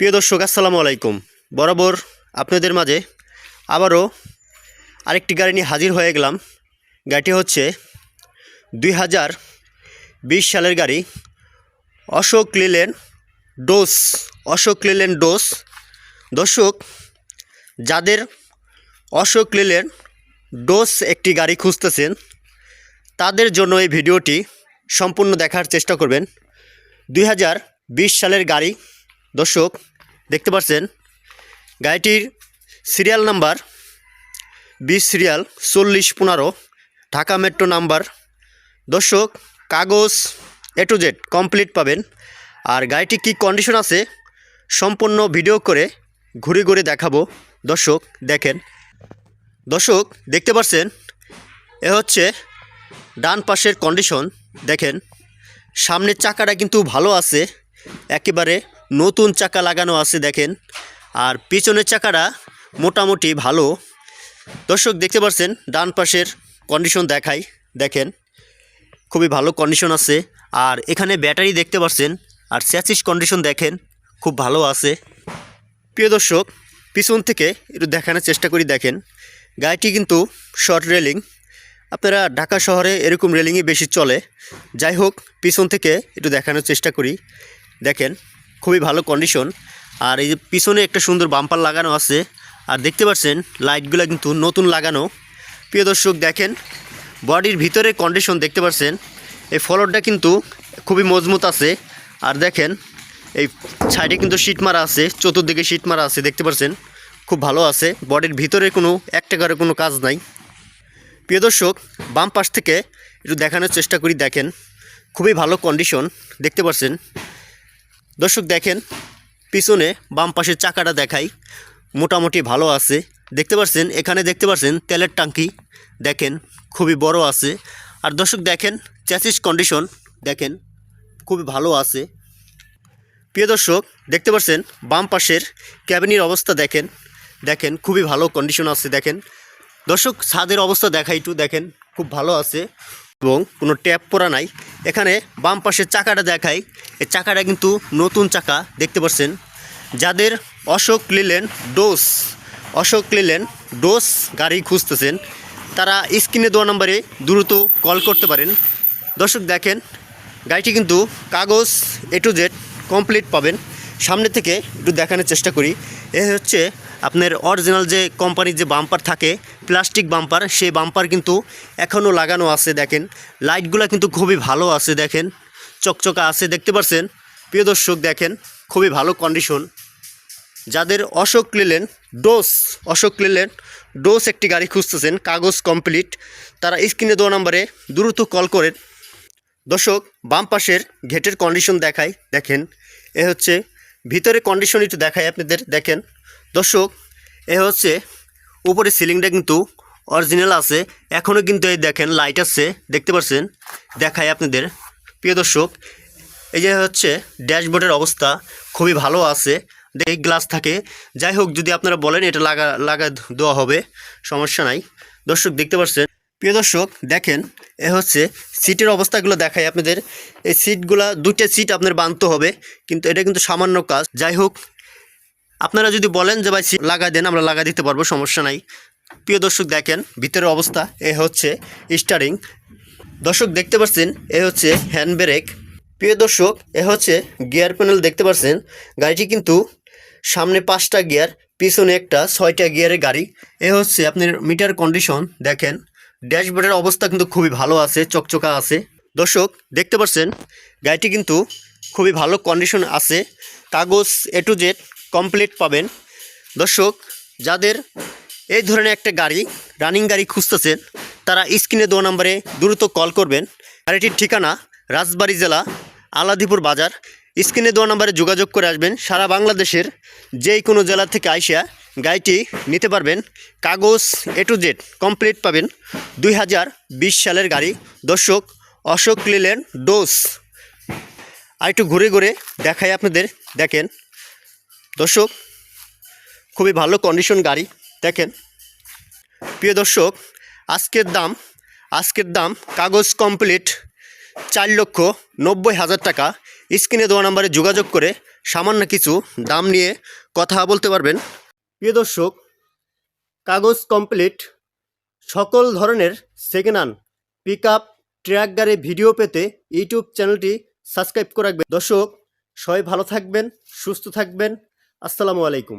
প্রিয় দর্শক, আসসালামু আলাইকুম। বরাবর আপনাদের মাঝে আবারও আরেকটি গাড়ি নিয়ে হাজির হয়ে গেলাম। গাড়িটি হচ্ছে দুই হাজার বিশ সালের গাড়ি অশোক লিলেন ডোস, অশোক লিলেন ডোস। দর্শক, যাদের অশোক লিলেন ডোস একটি গাড়ি খুঁজতেছেন, তাদের জন্য এই ভিডিওটি সম্পূর্ণ দেখার চেষ্টা করবেন। দুই হাজার বিশ সালের গাড়ি, দর্শক দেখতে পাচ্ছেন গাড়িটির সিরিয়াল নাম্বার বিশ সিরিয়াল চল্লিশ পনেরো, ঢাকা মেট্রো নাম্বার দর্শক, কাগজ এ টু জেড কমপ্লিট পাবেন। আর গাড়িটি কী কন্ডিশন আছে, সম্পূর্ণ ভিডিও করে ঘুরে ঘুরে দেখাবো। দর্শক, দেখেন। দর্শক, দেখতে পাচ্ছেন এ হচ্ছে ডান পাশের কন্ডিশন দেখেন, সামনের চাকাটা কিন্তু ভালো আছে। একেবারে নতুন চাকা লাগানো আছে দেখেন। আর পিছনের চাকাটা মোটামুটি ভালো। দর্শক, দেখতে পাচ্ছেন, ডান পাশের কন্ডিশন দেখাই। দেখেন, খুবই ভালো কন্ডিশন আছে। আর এখানে ব্যাটারি দেখতে পাচ্ছেন, আর স্যাচিস কন্ডিশন দেখেন, খুব ভালো আছে। প্রিয় দর্শক, পিছন থেকে একটু দেখানোর চেষ্টা করি, দেখেন। গাড়িটি কিন্তু শর্ট রেলিং আপনারা ঢাকা শহরে এরকম রেলিংই বেশি চলে। যাই হোক, পিছন থেকে একটু দেখানোর চেষ্টা করি। দেখেন খুবই ভালো কন্ডিশন আর এই যে পিছনে একটা সুন্দর বাম্পার লাগানো আছে। আর দেখতে পাচ্ছেন লাইটগুলো কিন্তু নতুন লাগানো। প্রিয় দর্শক, দেখেন বডির ভিতরে কন্ডিশন দেখতে পাচ্ছেন। এই ফলরটা কিন্তু খুবই মজবুত আছে। আর দেখেন, এই সাইডে কিন্তু শীট মারা আছে, চতুর্দিকে শীট মারা আছে, দেখতে পাচ্ছেন। খুব ভালো আছে। বডির ভিতরে কোনো এক টাকার কোনো কাজ নাই। প্রিয় দর্শক, বাম পাশ থেকে একটু দেখানোর চেষ্টা করি, দেখেন। খুবই ভালো কন্ডিশন দেখতে পাচ্ছেন। দর্শক দেখেন, পিছনে বাম পাশের চাকাটা দেখাই। মোটামুটি ভালো আছে। দেখতে পাচ্ছেন এখানে দেখতে পাচ্ছেন তেলের টাঙ্কি দেখেন, খুবই বড় আছে। আর দর্শক দেখেন চ্যাসিস কন্ডিশন দেখেন, খুবই ভালো আছে। প্রিয় দর্শক, দেখতে পাচ্ছেন বাম পাশের ক্যাবিনের অবস্থা দেখেন। দেখেন, খুবই ভালো কন্ডিশন আছে, দেখেন। দর্শক, ছাদের অবস্থা দেখা একটু, দেখেন, খুব ভালো আছে। এবং কোনো ট্যাপ পরা নাই। এখানে বাম পাশের চাকাটা দেখাই। এই চাকাটা কিন্তু নতুন চাকা, দেখতে পাচ্ছেন। যাদের অশোক লিলেন ডোস, অশোক লিলেন ডোস গাড়ি খুঁজতেছেন, তারা স্ক্রিনে দেওয়া নম্বরে দ্রুত কল করতে পারেন। দর্শক দেখেন, গাড়িটি কিন্তু কাগজ এ টু জেড কমপ্লিট পাবেন। সামনে থেকে একটু দেখানোর চেষ্টা করি। এ হচ্ছে আপনার অরিজিনাল যে কোম্পানির যে বাম্পার থাকে প্লাস্টিক বাম্পার সেই বাম্পার কিন্তু এখনও লাগানো আছে দেখেন। লাইটগুলো কিন্তু খুবই ভালো আছে দেখেন। চকচকা আছে, দেখতে পাচ্ছেন প্রিয় দর্শক, দেখেন, খুবই ভালো কন্ডিশন যাদের অশোক লেলেন ডোস অশোক লেলেন ডোস একটি গাড়ি খুঁজতেছেন, কাগজ কমপ্লিট তারা স্ক্রিনে দেওয়া নাম্বারে দ্রুত কল করেন। দর্শক, বাম পাশের ঘেটের কন্ডিশন দেখায়, দেখেন। এ হচ্ছে ভিতরে কন্ডিশন একটু দেখায় আপনাদের, দেখেন। দর্শক, এ হচ্ছে উপরে সিলিংটা কিন্তু অরিজিনাল আছে। এখনও কিন্তু এই দেখেন লাইট আছে, দেখতে পাচ্ছেন দেখায় আপনাদের। প্রিয় দর্শক, এই যে হচ্ছে ড্যাশবোর্ডের অবস্থা, খুবই ভালো আছে। এই গ্লাস থাকে। যাই হোক, যদি আপনারা বলেন এটা লাগা লাগা দেওয়া হবে, সমস্যা নাই। দর্শক, দেখতে পাচ্ছেন প্রিয় দর্শক, দেখেন, এ হচ্ছে সিটের অবস্থাগুলো দেখায় আপনাদের। এই সিটগুলা দুইটা সিট আপনার বাঁধতে হবে, কিন্তু এটা কিন্তু সামান্য কাজ। যাই হোক আপনারা যদি বলেন যে ভাই সিট লাগা দেন, আমরা লাগা দিতে পারব, সমস্যা নাই। প্রিয় দর্শক, দেখেন, ভিতরের অবস্থা, এ হচ্ছে স্টারিং। দর্শক, দেখতে পাচ্ছেন, এ হচ্ছে হ্যান্ড ব্রেক। প্রিয় দর্শক, এ হচ্ছে গিয়ার প্যানেল, দেখতে পাচ্ছেন, গাড়িটি কিন্তু সামনে পাঁচটা গিয়ার, পিছনে একটা ছয়টা গিয়ারের গাড়ি। এ হচ্ছে আপনার মিটার কন্ডিশন, দেখেন, ড্যাশবোর্ডের অবস্থা কিন্তু খুবই ভালো আছে, চকচকা আছে। দর্শক, দেখতে পাচ্ছেন, গাড়িটি কিন্তু খুবই ভালো কন্ডিশন আছে। কাগজ এ টু জেড কমপ্লিট পাবেন। দর্শক, যাদের এই ধরনের একটা গাড়ি রানিং গাড়ি খুঁজতেছেন, তারা স্ক্রিনে দো নম্বরে দ্রুত কল করবেন। গাড়িটির ঠিকানা রাজবাড়ী জেলা, আলাদিপুর বাজার। স্ক্রিনে দেওয়া নম্বরে যোগাযোগ করে আসবেন। সারা বাংলাদেশের যেই কোনো জেলা থেকে আইসা গাড়িটি নিতে পারবেন। কাগজ এ টু জেড কমপ্লিট পাবেন। দুই হাজার বিশ সালের গাড়ি। দর্শক, অশোক লিলেন ডোস আর একটু ঘুরে ঘুরে দেখাই আপনাদের। দেখেন দর্শক, খুবই ভালো কন্ডিশন গাড়ি, দেখেন। প্রিয় দর্শক, আজকের দাম আজকের দাম কাগজ কমপ্লিট চার লক্ষ নব্বই হাজার টাকা। স্ক্রিনে দেওয়া নাম্বারে যোগাযোগ করে সামান্য কিছু দাম নিয়ে কথা বলতে পারবেন। প্রিয় দর্শক, কাগজ কমপ্লিট সকল ধরনের second hand pick up truck গাড়ি ভিডিও পেতে ইউটিউব চ্যানেলটি সাবস্ক্রাইব করে রাখবেন। দর্শক, সবাই ভালো থাকবেন, সুস্থ থাকবেন। আসসালামু আলাইকুম।